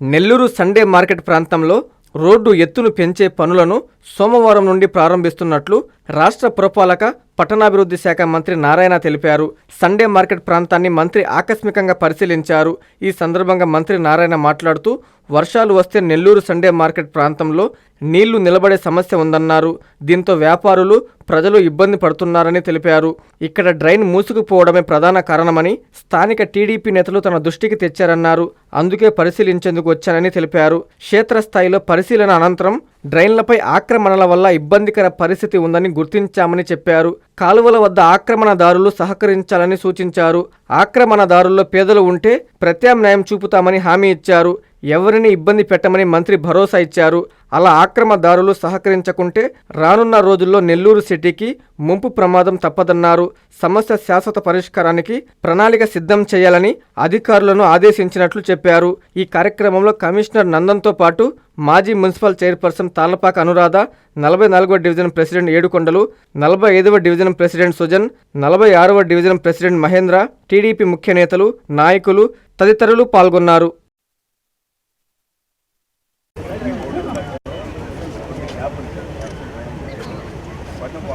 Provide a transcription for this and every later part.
Nellore Sunday market ప్రాంతంలో road ఎత్తును పెంచే పనులను సోమవారం నుండి ప్రారంభిస్తున్నట్లు రాష్ట్ర పురపాలక పట్టణాభివృద్ధి శాఖ మంత్రి నారాయణ తెలిపారు. సండే మార్కెట్ ప్రాంతాన్ని మంత్రి ఆకస్మికంగా పరిశీలించారు. ఈ సందర్భంగా మంత్రి నారాయణ మాట్లాడుతూ వర్షాలు వస్తే నెల్లూరు సండే మార్కెట్ ప్రాంతంలో నీళ్ళు నిలబడే సమస్య ఉందన్నారు. దీంతో వ్యాపారులు ప్రజలు ఇబ్బంది పడుతున్నారని తెలిపారు. ఇక్కడ డ్రైన్ మూసుకుపోవడమే ప్రధాన కారణమని స్థానిక టీడీపీ నేతలు తన దృష్టికి తెచ్చారన్నారు. అందుకే పరిశీలించేందుకు వచ్చానని తెలిపారు. క్షేత్రస్థాయిలో పరిశీలన అనంతరం డ్రైన్లపై ఆక్రమణల వల్ల ఇబ్బందికర పరిస్థితి ఉందని గుర్తించామని చెప్పారు. కాలువల వద్ద ఆక్రమణదారులు సహకరించాలని సూచించారు. ఆక్రమణదారుల్లో పేదలు ఉంటే ప్రత్యామ్నాయం చూపుతామని హామీ ఇచ్చారు. ఎవరిని ఇబ్బంది పెట్టమని మంత్రి భరోసా ఇచ్చారు. అలా ఆక్రమదారులు సహకరించకుంటే రానున్న రోజుల్లో నెల్లూరు సిటీకి ముంపు ప్రమాదం తప్పదన్నారు. సమస్య శాశ్వత పరిష్కారానికి ప్రణాళిక సిద్ధం చేయాలని అధికారులను ఆదేశించినట్లు చెప్పారు. ఈ కార్యక్రమంలో కమిషనర్ నందన్తో పాటు మాజీ మున్సిపల్ చైర్పర్సన్ తాళ్ళపాక అనురాధ నలభై నాలుగవ డివిజన్ ప్రెసిడెంట్ ఏడుకొండలు నలభై ఐదవ డివిజన్ ప్రెసిడెంట్ సుజన్ నలభై ఆరవ డివిజన్ ప్రెసిడెంట్ మహేంద్ర టీడీపీ ముఖ్య నేతలు నాయకులు తదితరులు పాల్గొన్నారు.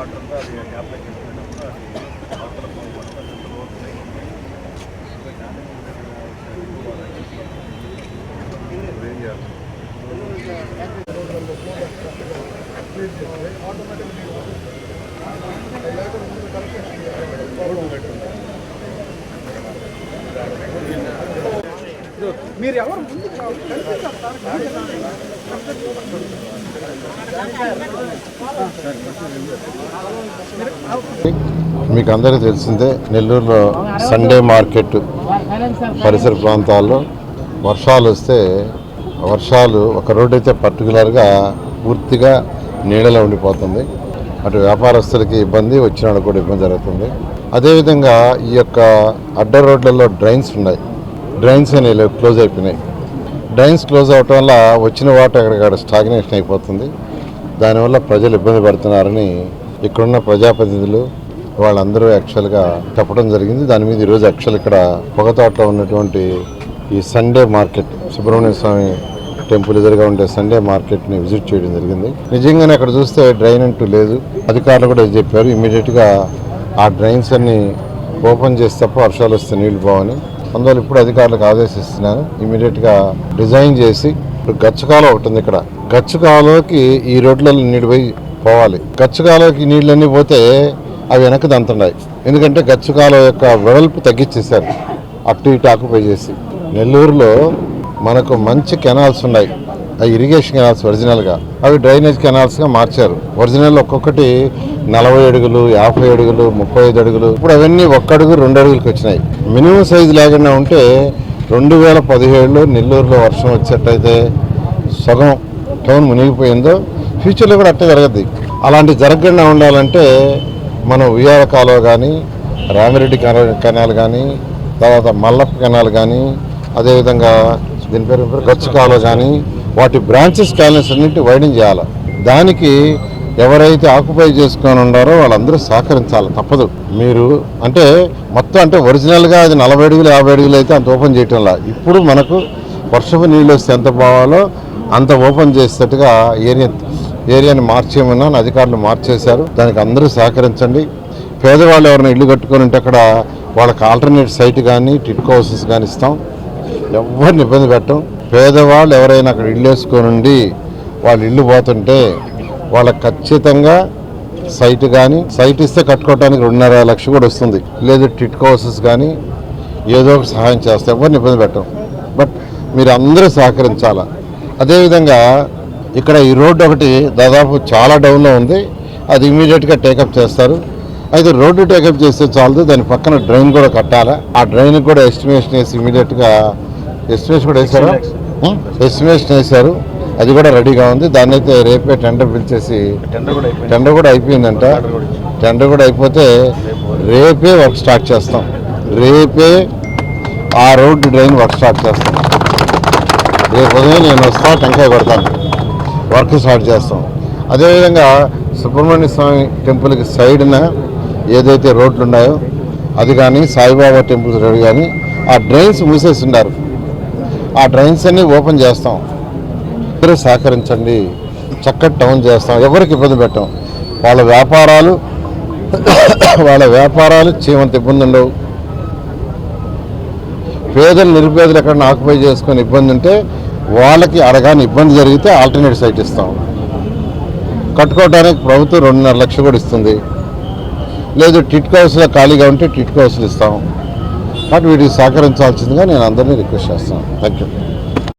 వాటర్తో అది ట్యాబ్లెట్ వేసుకున్నప్పుడు అది అవతల ఏం చేయాలి? ఆటోమేటిక్ మీకు అందరికీ తెలిసిందే నెల్లూరులో సండే మార్కెట్ పరిసర ప్రాంతాల్లో వర్షాలు వస్తే వర్షాలు ఒక రోడ్డు అయితే పర్టికులర్గా పూర్తిగా నీడలో ఉండిపోతుంది. అటు వ్యాపారస్తులకి ఇబ్బంది వచ్చిన కూడా ఇబ్బంది జరుగుతుంది. అదేవిధంగా ఈ యొక్క అడ్డ రోడ్లలో డ్రైన్స్ ఉన్నాయి. డ్రైన్స్ అనేవి క్లోజ్ అయిపోయినాయి. డ్రైన్స్ క్లోజ్ అవటం వల్ల వచ్చిన వాటర్ అక్కడిక్కడ స్టాగ్నేషన్ అయిపోతుంది. దానివల్ల ప్రజలు ఇబ్బంది పడుతున్నారని ఇక్కడున్న ప్రజాప్రతినిధులు వాళ్ళందరూ యాక్చువల్గా చెప్పడం జరిగింది. దాని మీద ఈరోజు యాక్చువల్ ఇక్కడ పొగతోటలో ఉన్నటువంటి ఈ Sunday market Subrahmanya Swamy temple ఎదురుగా ఉండే సండే మార్కెట్ని విజిట్ చేయడం జరిగింది. నిజంగానే అక్కడ చూస్తే డ్రైన్ అంటూ లేదు. అధికారులు కూడా ఇది చెప్పారు ఇమీడియట్గా ఆ డ్రైన్స్ అన్ని ఓపెన్ చేసి తప్ప వర్షాలు వస్తే నీళ్ళు పోవని. అందువల్ల ఇప్పుడు అధికారులకు ఆదేశిస్తున్నాను. ఇమీడియట్గా డిజైన్ చేసి ఇప్పుడు గచ్చకాలం ఒకటి ఉంది ఇక్కడ. గచ్చకాలోకి ఈ రోడ్లలో నీళ్ళు పోయి పోవాలి. గచ్చకాలోకి నీళ్ళన్నీ పోతే అవి వెనక్కి దంతున్నాయి ఎందుకంటే గచ్చకాలం యొక్క వెడల్పు తగ్గించేశారు. అటు ఇటు ఆకుపై చేసి. నెల్లూరులో మనకు మంచి కెనాల్స్ ఉన్నాయి. ఆ ఇరిగేషన్ కెనాల్స్ ఒరిజినల్గా. అవి డ్రైనేజ్ కెనాల్స్గా మార్చారు. ఒరిజినల్ ఒక్కొక్కటి నలభై అడుగులు యాభై అడుగులు ముప్పై ఐదు అడుగులు. ఇప్పుడు అవన్నీ ఒక్క అడుగు రెండు అడుగులకి వచ్చినాయి. మినిమం సైజు లేకుండా ఉంటే రెండు వేల పదిహేడులో నెల్లూరులో వర్షం వచ్చేటైతే సగం టౌన్ మునిగిపోయిందో ఫ్యూచర్లో కూడా అట్టే జరగద్ది. అలాంటి జరగకుండా ఉండాలంటే మనం ఉయ్యాల కాలువ కానీ రామిరెడ్డి కెనాల్ కానీ తర్వాత మల్లప్ప కెనాల్ కానీ అదేవిధంగా దీని పేరు పేరు? గచ్చు కాలువ కానీ వాటి బ్రాంచెస్ క్యాలెన్స్ అన్నింటి వైడింగ్ చేయాలి. దానికి ఎవరైతే ఆక్యుపై చేసుకొని ఉన్నారో వాళ్ళందరూ సహకరించాలి తప్పదు. మీరు అంటే మొత్తం అంటే ఒరిజినల్గా అది నలభై అడుగులు యాభై అడుగులు అయితే అంత ఓపెన్ చేయటంలా. ఇప్పుడు మనకు వర్షపు నీళ్ళు వస్తే ఎంత పోవాలో అంత ఓపెన్ చేసేట్టుగా ఏరియా ఏరియాని మార్చేయమన్నా అధికారులు మార్చేశారు. దానికి అందరూ సహకరించండి. పేదవాళ్ళు ఎవరైనా ఇల్లు కట్టుకొని ఉంటే అక్కడ వాళ్ళకి ఆల్టర్నేట్ సైట్ కానీ టిట్కో హౌసెస్ కానీ ఇస్తాం. ఎవరిని ఇబ్బంది పెట్టం. పేదవాళ్ళు ఎవరైనా అక్కడ ఇల్లు వేసుకొని ఉండి వాళ్ళు ఇల్లు పోతుంటే వాళ్ళకి ఖచ్చితంగా సైట్ కానీ సైట్ ఇస్తే కట్టుకోవడానికి రెండున్నర లక్ష కూడా వస్తుంది. లేదు టిట్కో హౌసెస్ కానీ ఏదో ఒక సహాయం చేస్తే ఎవరిని ఇబ్బంది పెట్టం. బట్ మీరు అందరూ సహకరించాలా? అదేవిధంగా ఇక్కడ ఈ రోడ్డు ఒకటి దాదాపు చాలా డౌన్లో ఉంది. అది ఇమీడియట్గా టేకప్ చేస్తారు. అయితే రోడ్డు టేకప్ చేస్తే చాలదు. దాని పక్కన డ్రైన్ కూడా కట్టాలా? ఆ డ్రైన్ కూడా ఎస్టిమేషన్ వేసి ఇమీడియట్గా ఎస్టిమేషన్ కూడా వేశారు? ఎస్టిమేషన్ వేశారు. అది కూడా రెడీగా ఉంది. దాన్ని అయితే రేపే టెండర్ పిలిచేసి టెండర్ కూడా అయిపోయిందంట. టెండర్ కూడా అయిపోతే రేపే వర్క్ స్టార్ట్ చేస్తాం. రేపే ఆ రోడ్డు డ్రైన్ వర్క్ స్టార్ట్ చేస్తాం. రేపు ఉదయం నేను వస్తా టెంకాయ కొడతాను. వర్క్ స్టార్ట్ చేస్తాం. అదేవిధంగా సుబ్రహ్మణ్య స్వామి టెంపుల్కి సైడ్న ఏదైతే రోడ్లు ఉన్నాయో అది కానీ సాయిబాబా టెంపుల్ రోడ్ కానీ ఆ డ్రైన్స్ మూసేసి ఉన్నారు. ఆ డ్రైన్స్ అన్ని ఓపెన్ చేస్తాం. అందరూ సహకరించండి. చక్కటి టౌన్ చేస్తాం. ఎవరికి ఇబ్బంది పెట్టాం. వాళ్ళ వ్యాపారాలు వాళ్ళ వ్యాపారాలు చీమంత ఇబ్బంది ఉండవు. పేదలు నిరుపేదలు ఎక్కడన్నా ఆక్యుపై చేసుకుని ఇబ్బంది ఉంటే వాళ్ళకి అడగాని ఇబ్బంది జరిగితే ఆల్టర్నేట్ సైట్ ఇస్తాం. కట్టుకోవడానికి ప్రభుత్వం రెండున్నర లక్షలు కూడా ఇస్తుంది. లేదు టిట్ హౌస్లో ఖాళీగా ఉంటే టిట్ హౌస్లు ఇస్తాం. కాబట్టి వీటికి సహకరించాల్సిందిగా నేను అందరినీ రిక్వెస్ట్ చేస్తాను. Thank you